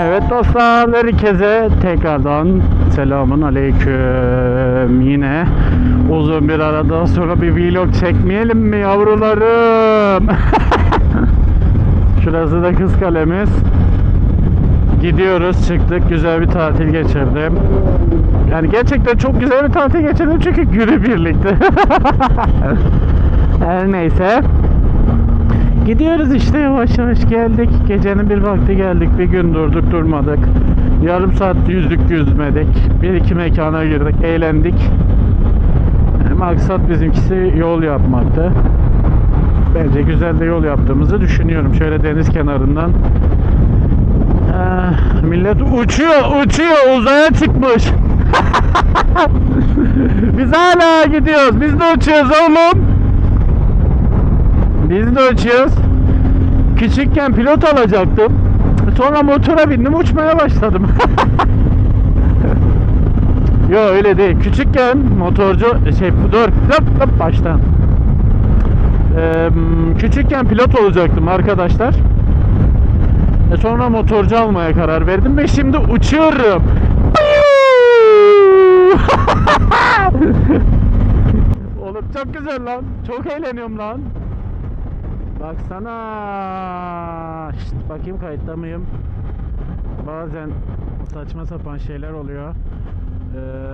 Evet dostlar herkese tekrardan selamun aleyküm. Yine uzun bir aradan sonra bir vlog çekmeyelim mi yavrularım? Şurası da kız kalemiz gidiyoruz çıktık güzel bir tatil geçirdim yani gerçekten çok güzel bir tatil geçirdim çünkü günü birlikte her neyse Gidiyoruz işte yavaş yavaş geldik. Gecenin bir vakti geldik. Bir gün durduk durmadık. Yarım saat yüzdük yüzmedik. Bir iki mekana girdik. Eğlendik. Maksat bizimkisi yol yapmaktı. Bence güzel de yol yaptığımızı düşünüyorum. Şöyle deniz kenarından. Millet uçuyor uçuyor uzaya çıkmış. Biz hala gidiyoruz. Biz de uçuyoruz oğlum. Biz de uçuyoruz. Küçükken pilot olacaktım. Sonra motora bindim uçmaya başladım. Yo öyle değil. Küçükken motorcu şey dur hop hop baştan. Ee, küçükken pilot olacaktım arkadaşlar. E sonra motorcu almaya karar verdim ve şimdi uçuyorum. Oğlum çok güzel lan. Çok eğleniyorum lan. Baksana. Şşt, bakayım kayıtta mıyım? Bazen saçma sapan şeyler oluyor. Ee,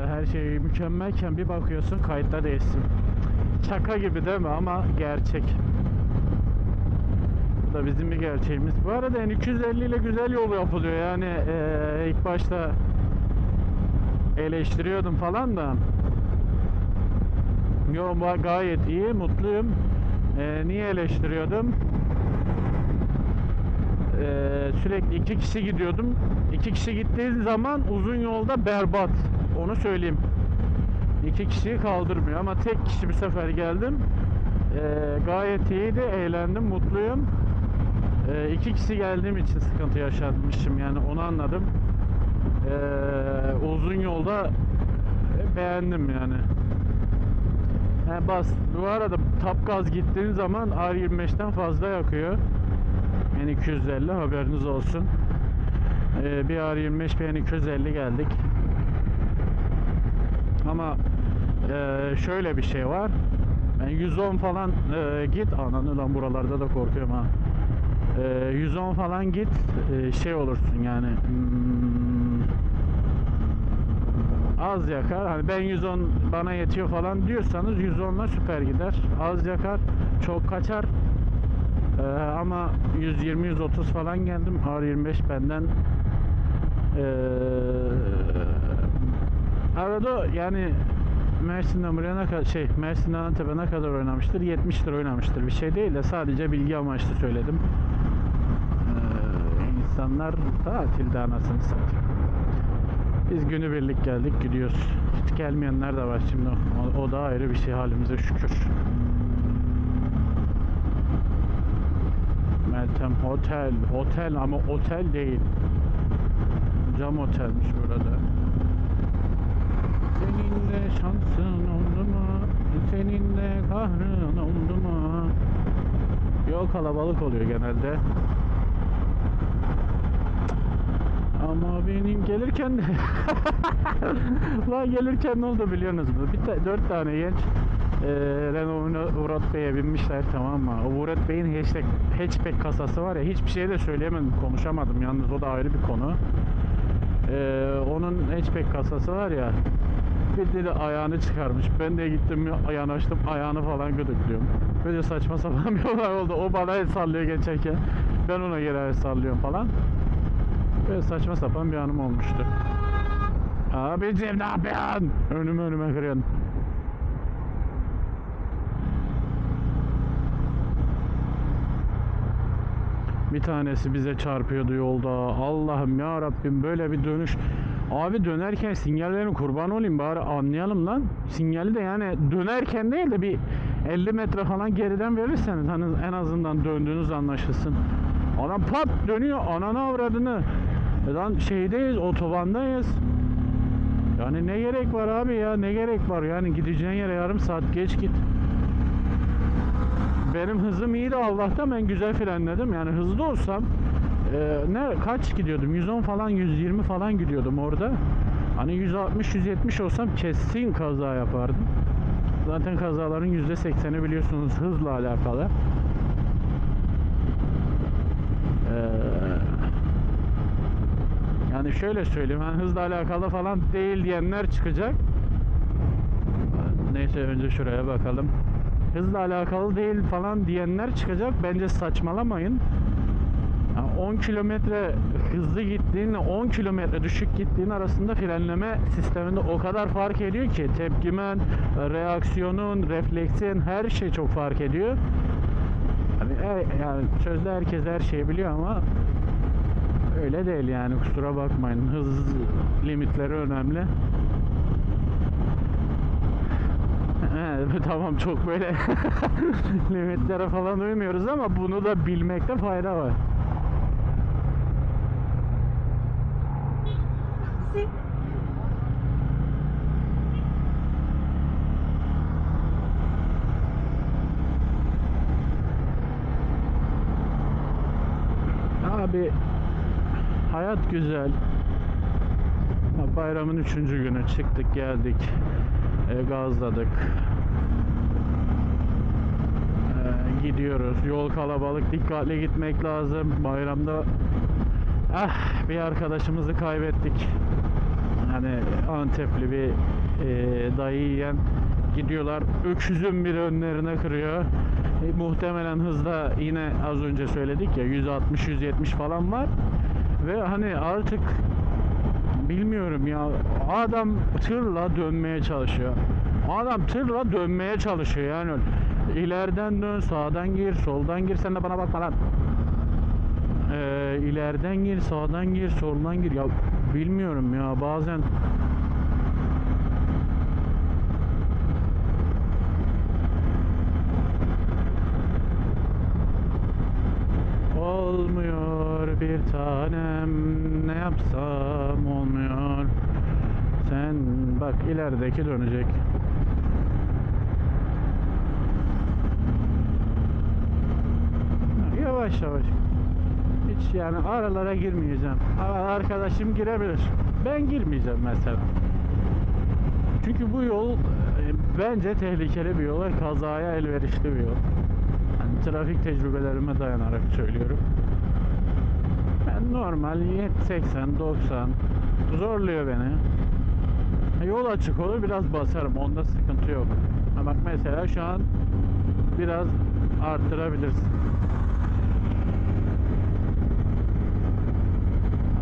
her şey mükemmelken bir bakıyorsun kayıtta değilsin. Şaka gibi değil mi ama gerçek. Da bizim bir gerçeğimiz. Bu arada N250 ile güzel yol yapılıyor. Yani ee, ilk başta eleştiriyordum falan da. Yo gayet iyi, mutluyum. Ee, niye eleştiriyordum? Ee, sürekli iki kişi gidiyordum. İki kişi gittiği zaman uzun yolda berbat. Onu söyleyeyim. İki kişiyi kaldırmıyor ama tek kişi bir sefer geldim. Ee, gayet iyiydi, eğlendim, mutluyum. Ee, iki kişi geldiğim için sıkıntı yaşatmışım yani onu anladım. Ee, uzun yolda beğendim yani. He bas. Bu arada tap gaz gittiğin zaman R25'ten fazla yakıyor. Yani 250 haberiniz olsun. Ee, bir R25 bir N250 geldik. Ama e, şöyle bir şey var. Ben 110 falan e, git ananı lan buralarda da korkuyorum ha. E, 110 falan git e, şey olursun yani. hmm, az yakar. Hani ben 110 bana yetiyor falan diyorsanız 110'la süper gider. Az yakar, çok kaçar. Ee, ama 120 130 falan geldim. R25 benden ee, arada yani Mersin'den buraya ne kadar şey Mersin'den Antep'e ne kadar oynamıştır? 70 lira oynamıştır. Bir şey değil de sadece bilgi amaçlı söyledim. İnsanlar tatilde anasını satayım. Biz günübirlik geldik gidiyoruz. Hiç gelmeyenler de var şimdi. O, o da ayrı bir şey halimize şükür. Meltem Hotel. Otel ama otel değil. Cam otelmiş burada. Seninle şansın oldu mu? Seninle kahrın oldu mu? Yol kalabalık oluyor genelde. Ama benim gelirken Lan gelirken ne oldu biliyorsunuz mu? Bir ta- dört tane genç e, Renault Murat Bey'e binmişler tamam mı? O Murat Bey'in hatchback, hatchback kasası var ya hiçbir şey de söyleyemedim konuşamadım yalnız o da ayrı bir konu. E, onun hatchback kasası var ya bir de ayağını çıkarmış. Ben de gittim ayağını açtım ayağını falan gıdıklıyorum. Böyle saçma sapan bir olay oldu. O bana el sallıyor geçerken. Ben ona geri el sallıyorum falan. Böyle saçma sapan bir anım olmuştu. Abicim ne yapıyorsun? Önüme önüme kırıyorsun. Bir tanesi bize çarpıyordu yolda. Allah'ım ya Rabbim böyle bir dönüş. Abi dönerken sinyallerin kurban olayım bari anlayalım lan. Sinyali de yani dönerken değil de bir 50 metre falan geriden verirseniz hani en azından döndüğünüz anlaşılsın. Adam pat dönüyor ananı avradını. Lan şeydeyiz otobandayız. Yani ne gerek var abi ya ne gerek var yani gideceğin yere yarım saat geç git. Benim hızım iyiydi Allah'tan ben güzel frenledim yani hızlı olsam e, ne kaç gidiyordum 110 falan 120 falan gidiyordum orada. Hani 160 170 olsam kesin kaza yapardım. Zaten kazaların %80'i biliyorsunuz hızla alakalı. Ee, yani şöyle söyleyeyim, yani hızla alakalı falan değil diyenler çıkacak. Neyse önce şuraya bakalım. Hızla alakalı değil falan diyenler çıkacak. Bence saçmalamayın. Yani 10 kilometre hızlı gittiğinle 10 kilometre düşük gittiğin arasında frenleme sisteminde o kadar fark ediyor ki tepkimen, reaksiyonun, refleksin her şey çok fark ediyor. Yani, e- yani sözde herkes her şeyi biliyor ama öyle değil yani kusura bakmayın. Hız limitleri önemli. Tamam çok böyle limitlere falan uymuyoruz ama bunu da bilmekte fayda var. Abi hayat güzel. Bayramın üçüncü günü çıktık geldik. E, gazladık. E, gidiyoruz. Yol kalabalık. Dikkatli gitmek lazım. Bayramda ah bir arkadaşımızı kaybettik. Hani Antepli bir e, dayı yiyen gidiyorlar. Öküzün bir önlerine kırıyor. E, muhtemelen hızda yine az önce söyledik ya 160-170 falan var. Ve hani artık bilmiyorum ya adam tırla dönmeye çalışıyor. Adam tırla dönmeye çalışıyor yani. ileriden dön, sağdan gir, soldan gir. Sen de bana bakma lan. Ee, ileriden gir, sağdan gir, soldan gir. Ya bilmiyorum ya bazen Olmuyor bir tanem ne yapsam olmuyor. Sen bak ilerideki dönecek. Yavaş yavaş. Hiç yani aralara girmeyeceğim. Arkadaşım girebilir. Ben girmeyeceğim mesela. Çünkü bu yol e, bence tehlikeli bir yol ve kazaya elverişli bir yol. Yani trafik tecrübelerime dayanarak söylüyorum. Normal 80 90 zorluyor beni. Yol açık olur biraz basarım. Onda sıkıntı yok. Ha bak mesela şu an biraz arttırabilirsin.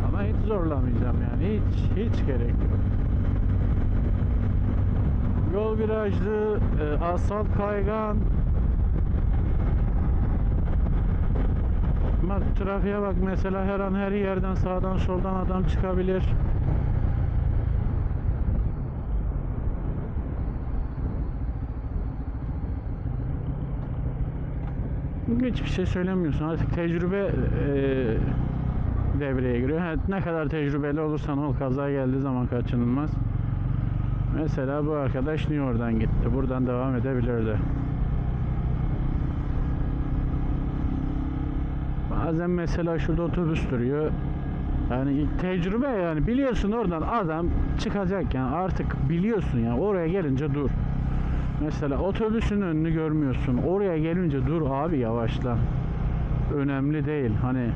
Ama hiç zorlamayacağım yani. Hiç hiç gerek yok. Yol virajlı, e, asfalt kaygan. Bak trafiğe bak mesela her an her yerden sağdan soldan adam çıkabilir. Hiçbir şey söylemiyorsun. Artık tecrübe e, devreye giriyor. Ha, ne kadar tecrübeli olursan ol kaza geldiği zaman kaçınılmaz. Mesela bu arkadaş niye oradan gitti? Buradan devam edebilirdi. Bazen mesela şurada otobüs duruyor. Yani tecrübe yani biliyorsun oradan adam çıkacak yani artık biliyorsun ya oraya gelince dur. Mesela otobüsün önünü görmüyorsun. Oraya gelince dur abi yavaşla. Önemli değil. Hani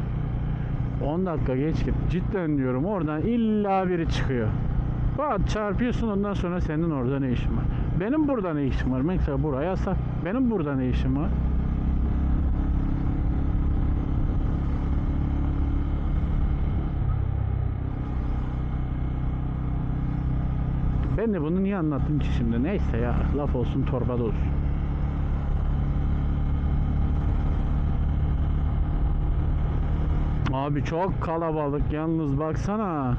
10 dakika geç git. Cidden diyorum oradan illa biri çıkıyor. Bak çarpıyorsun ondan sonra senin orada ne işin var? Benim burada ne işim var? Mesela buraya yasak. Benim burada ne işim var? Ben de bunu niye anlattım ki şimdi? Neyse ya laf olsun torba da olsun. Abi çok kalabalık yalnız baksana.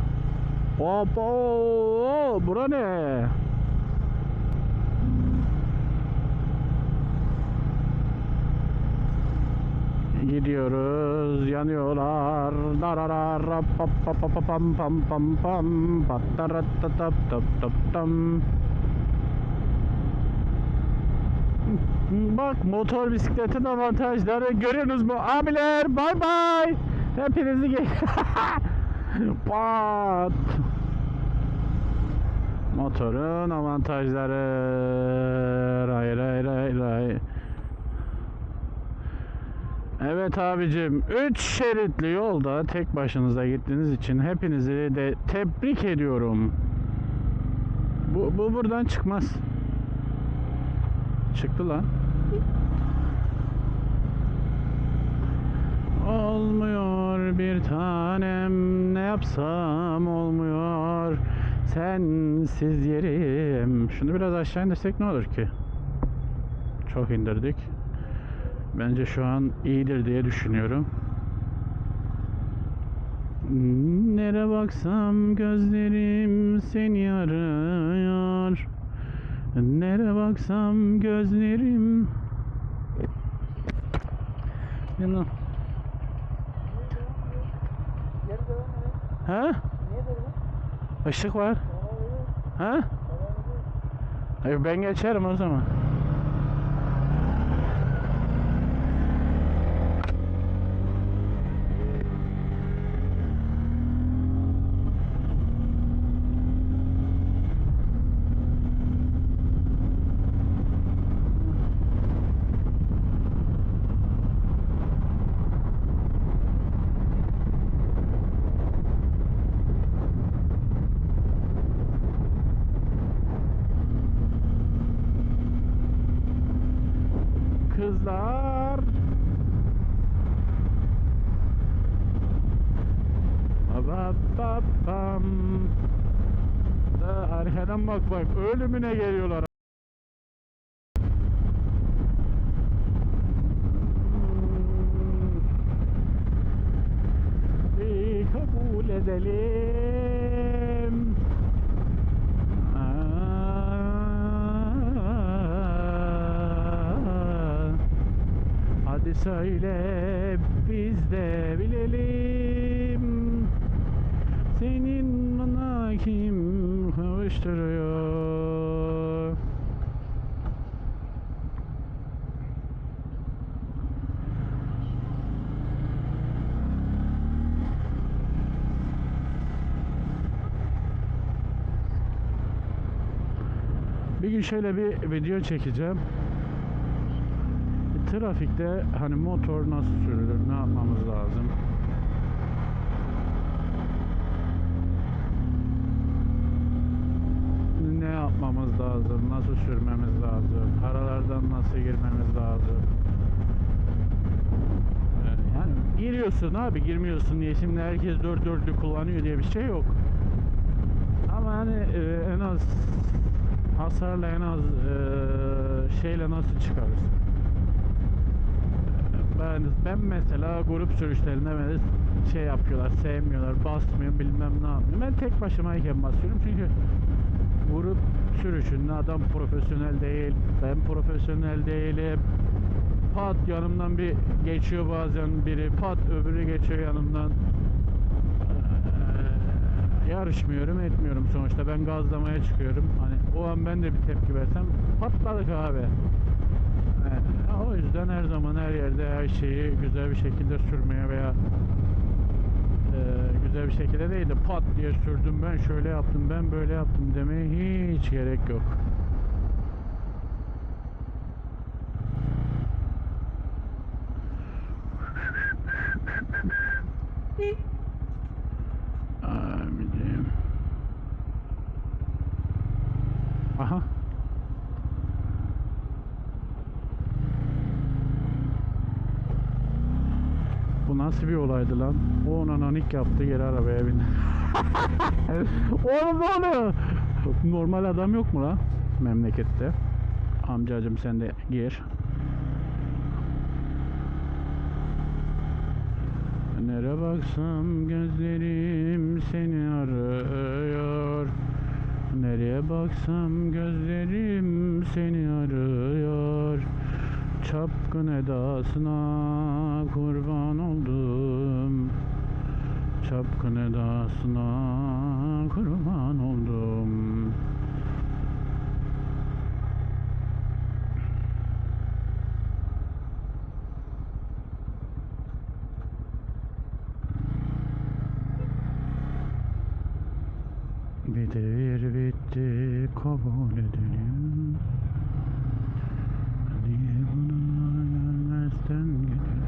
Hop oo, bura ne? Gidiyoruz yanıyorlar. Dararar pam pam pam pam pam. Pataratatap tap tap tam Bak motor bisikletin avantajları görüyorsunuz mu? Abiler bay bay. Hepinizi ge Pat. Motorun avantajları. Ray ray ray ray Evet abicim 3 şeritli yolda tek başınıza gittiğiniz için hepinizi de tebrik ediyorum. Bu, bu buradan çıkmaz. Çıktı lan. Olmuyor bir tanem ne yapsam olmuyor sensiz yerim. Şunu biraz aşağı indirsek ne olur ki? Çok indirdik. Bence şu an iyidir diye düşünüyorum. Nere baksam gözlerim seni arıyor. Nere baksam gözlerim Yanına. Ha? Işık var. Ha? Ben geçerim o zaman. Ba ba bam. Da arkadan bak bak ölümüne geliyorlar. Bir kabul edelim. Aa, Hadi söyle biz de bilelim Senin kim kavuşturuyor Bir gün şöyle bir video çekeceğim. Trafikte hani motor nasıl sürülür, ne yapmamız lazım? Ne yapmamız lazım, nasıl sürmemiz lazım, aralardan nasıl girmemiz lazım? Yani giriyorsun abi, girmiyorsun diye şimdi herkes dört dörtlü kullanıyor diye bir şey yok. Ama hani e, en az hasarla en az e, şeyle nasıl çıkarız? Ben, ben mesela grup sürüşlerinde beni şey yapıyorlar, sevmiyorlar, basmıyor bilmem ne yapmıyor. Ben tek başımayken basıyorum çünkü grup sürüşünde adam profesyonel değil, ben profesyonel değilim. Pat yanımdan bir geçiyor bazen biri, pat öbürü geçiyor yanımdan. Eee, yarışmıyorum, etmiyorum sonuçta. Ben gazlamaya çıkıyorum. Hani o an ben de bir tepki versem patladık abi. Evet, o yüzden her zaman her yerde her şeyi güzel bir şekilde sürmeye veya güzel bir şekilde değil de pat diye sürdüm ben şöyle yaptım ben böyle yaptım demeye hiç gerek yok. Abicim. Aha. Bu nasıl bir olaydı lan? O ona nanik yaptı geri arabaya bindi. Oğlum oluyor? Normal adam yok mu lan memlekette? Amcacım sen de gir. Nere baksam gözlerim seni arıyor. Nereye baksam gözlerim seni arıyor. Çapkın edasına kurban oldum. Çapkın edasına kurban oldum. Bir devir bitti kabul edelim Niye buna gelmezden gidelim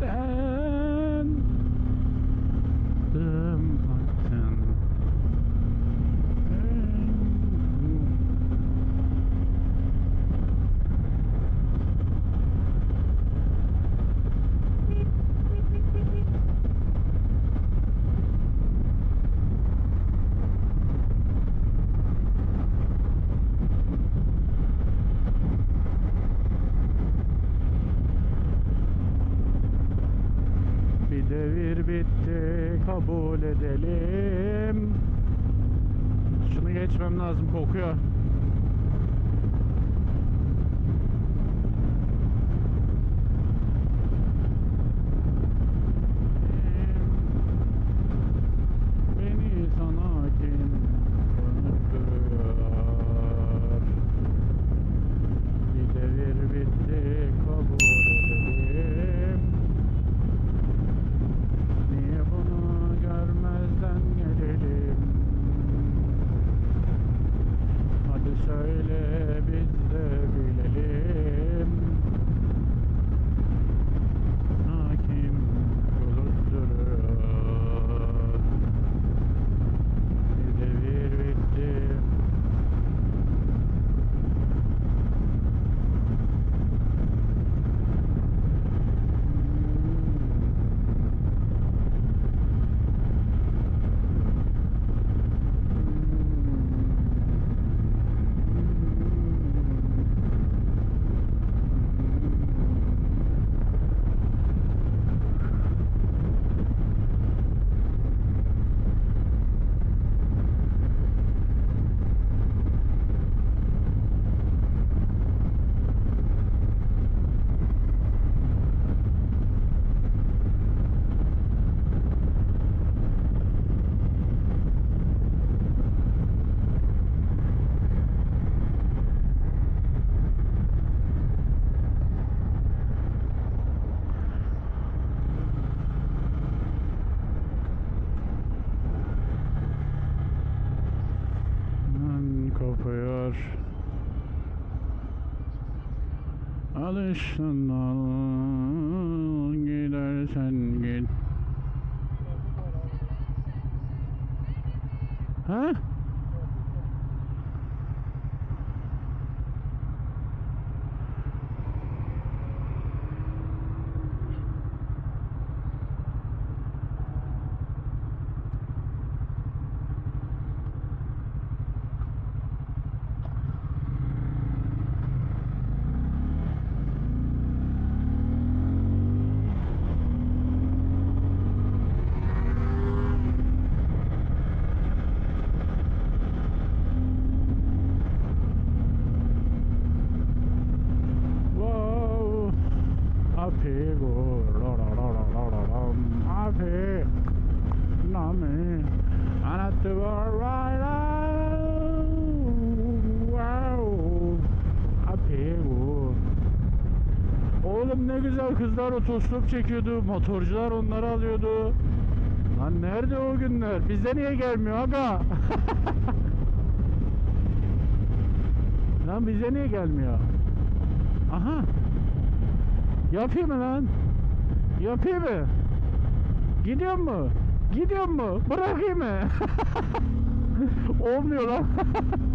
Ben Dım baktın Bir devir bitti kabul edelim. Şunu geçmem lazım kokuyor And uh, güzel kızlar otostop çekiyordu. Motorcular onları alıyordu. Lan nerede o günler? Bize niye gelmiyor aga? Lan bize niye gelmiyor? Aha. Yapayım mı lan? Yapayım mı? Gidiyor mu? Gidiyor mu? Bırakayım mı? Olmuyor lan.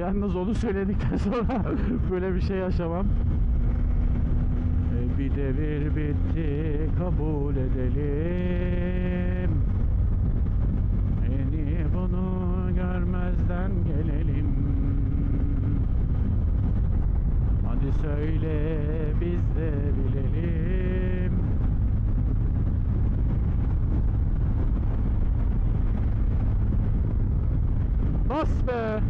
Yalnız onu söyledikten sonra böyle bir şey yaşamam. E, Bir devir bitti kabul edelim. En iyi bunu görmezden gelelim. Hadi söyle biz de bilelim. Bas be.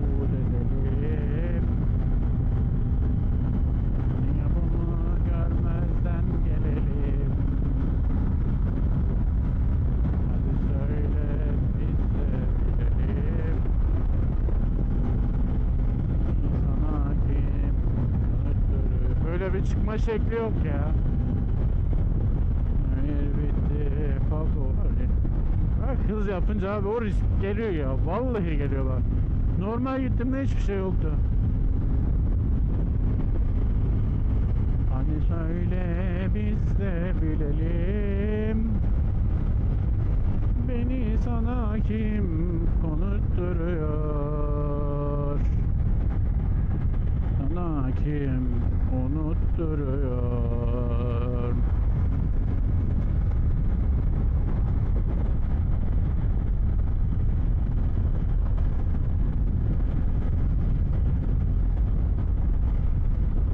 Bu dedelim. Niye bunu görmezden gelelim? Hadi söyle biz de bilelim. Sana kim öttürür? Böyle bir çıkma şekli yok ya. Bitti. Kalk öyle. Bak hız yapınca abi o risk geliyor ya. Vallahi geliyor bak. Normal gittiğimde hiçbir şey yoktu. Hani söyle biz de bilelim. Beni sana kim konutturuyor? Sana kim unutturuyor?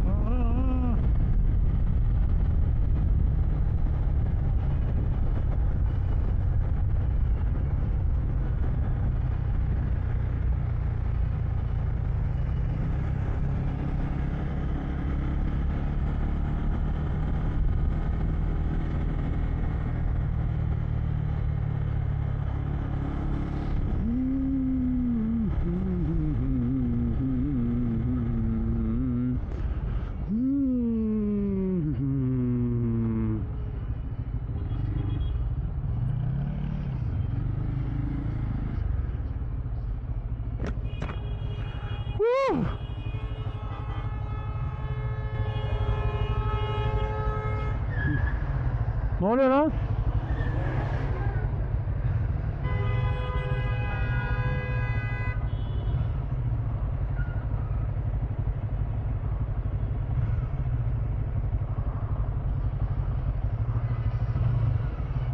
Aa! Woo! Ne oluyor lan?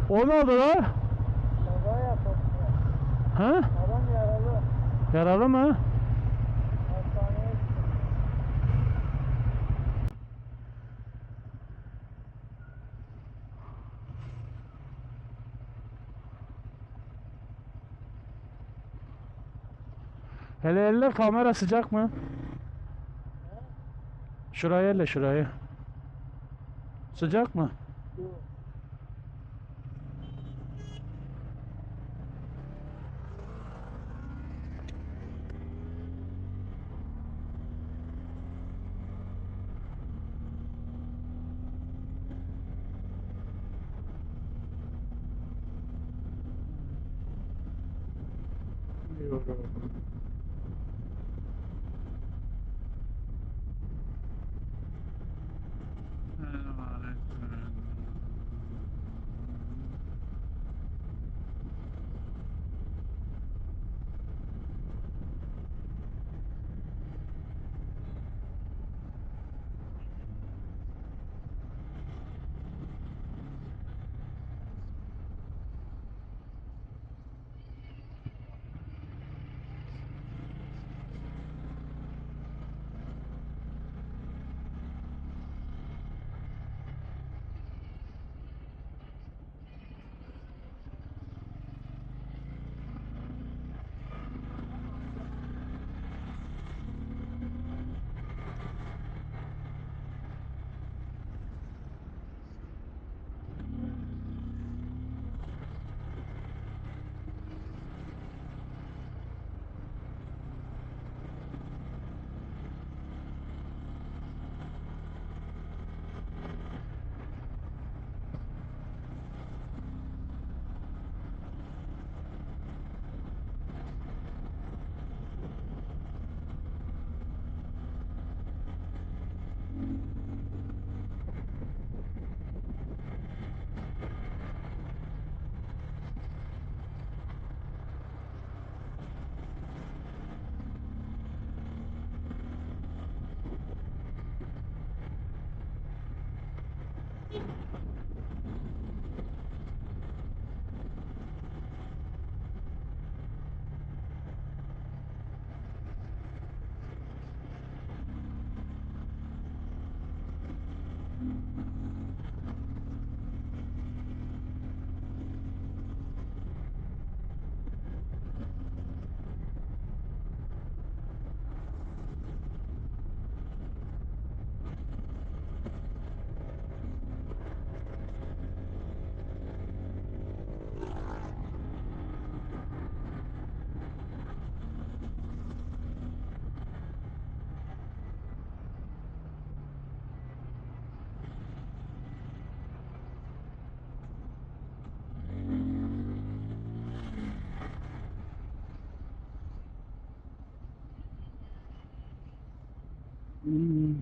O ne oldu lan? Kaza yaptım. Ha? Adam yaralı. Yaralı mı? Hastaneye gittim. Hele elle kamera sıcak mı? Şuraya elle şurayı. Sıcak mı? Yok. Biliyorum. Beep. Hmm.